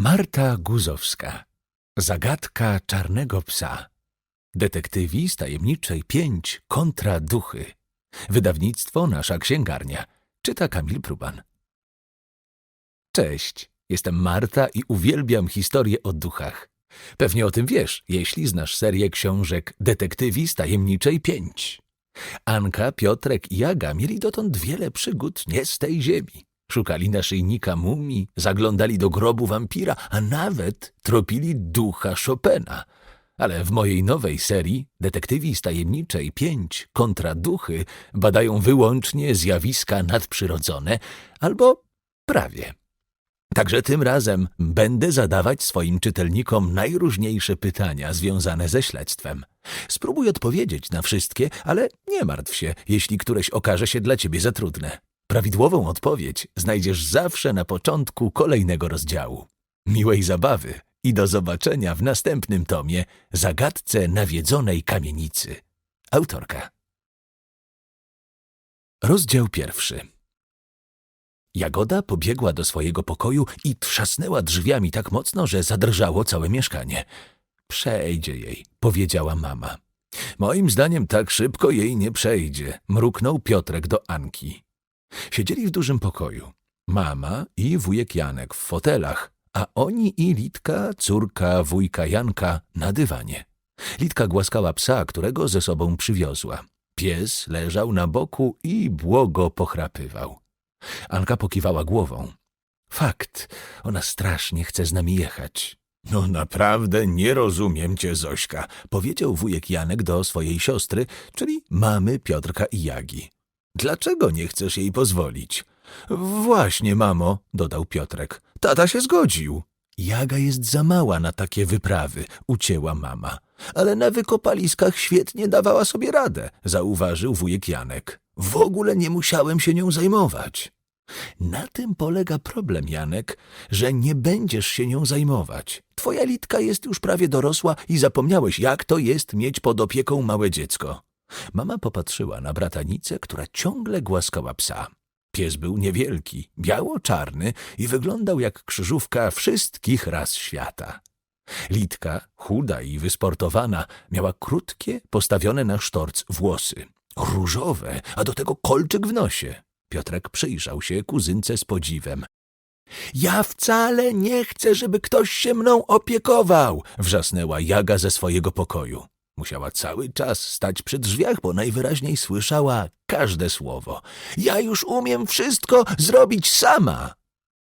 Marta Guzowska. Zagadka czarnego psa. Detektywi z tajemniczej pięć kontra duchy. Wydawnictwo Nasza Księgarnia. Czyta Kamil Pruban. Cześć, jestem Marta i uwielbiam historie o duchach. Pewnie o tym wiesz, jeśli znasz serię książek Detektywi z tajemniczej pięć. Anka, Piotrek i Jaga mieli dotąd wiele przygód nie z tej ziemi. Szukali naszyjnika mumii, zaglądali do grobu wampira, a nawet tropili ducha Chopina. Ale w mojej nowej serii Detektywi z tajemniczej pięć kontra duchy badają wyłącznie zjawiska nadprzyrodzone albo prawie. Także tym razem będę zadawać swoim czytelnikom najróżniejsze pytania związane ze śledztwem. Spróbuj odpowiedzieć na wszystkie, ale nie martw się, jeśli któreś okaże się dla ciebie za trudne. Prawidłową odpowiedź znajdziesz zawsze na początku kolejnego rozdziału. Miłej zabawy i do zobaczenia w następnym tomie Zagadce nawiedzonej kamienicy. Autorka. Rozdział pierwszy. Jagoda pobiegła do swojego pokoju i trzasnęła drzwiami tak mocno, że zadrżało całe mieszkanie. Przejdzie jej, powiedziała mama. Moim zdaniem tak szybko jej nie przejdzie, mruknął Piotrek do Anki. Siedzieli w dużym pokoju. Mama i wujek Janek w fotelach, a oni i Litka, córka wujka Janka na dywanie. Litka głaskała psa, którego ze sobą przywiozła. Pies leżał na boku i błogo pochrapywał. Anka pokiwała głową. Fakt, ona strasznie chce z nami jechać. No naprawdę nie rozumiem cię, Zośka, powiedział wujek Janek do swojej siostry, czyli mamy Piotrka i Jagi. Dlaczego nie chcesz jej pozwolić? Właśnie, mamo, dodał Piotrek. Tata się zgodził. Jaga jest za mała na takie wyprawy, ucięła mama. Ale na wykopaliskach świetnie dawała sobie radę, zauważył wujek Janek. W ogóle nie musiałem się nią zajmować. Na tym polega problem, Janek, że nie będziesz się nią zajmować. Twoja Litka jest już prawie dorosła i zapomniałeś, jak to jest mieć pod opieką małe dziecko. Mama popatrzyła na bratanicę, która ciągle głaskała psa. Pies był niewielki, biało-czarny i wyglądał jak krzyżówka wszystkich ras świata. Litka, chuda i wysportowana, miała krótkie, postawione na sztorc włosy. Różowe, a do tego kolczyk w nosie. Piotrek przyjrzał się kuzynce z podziwem. Ja wcale nie chcę, żeby ktoś się mną opiekował, wrzasnęła Jaga ze swojego pokoju. Musiała cały czas stać przy drzwiach, bo najwyraźniej słyszała każde słowo. Ja już umiem wszystko zrobić sama.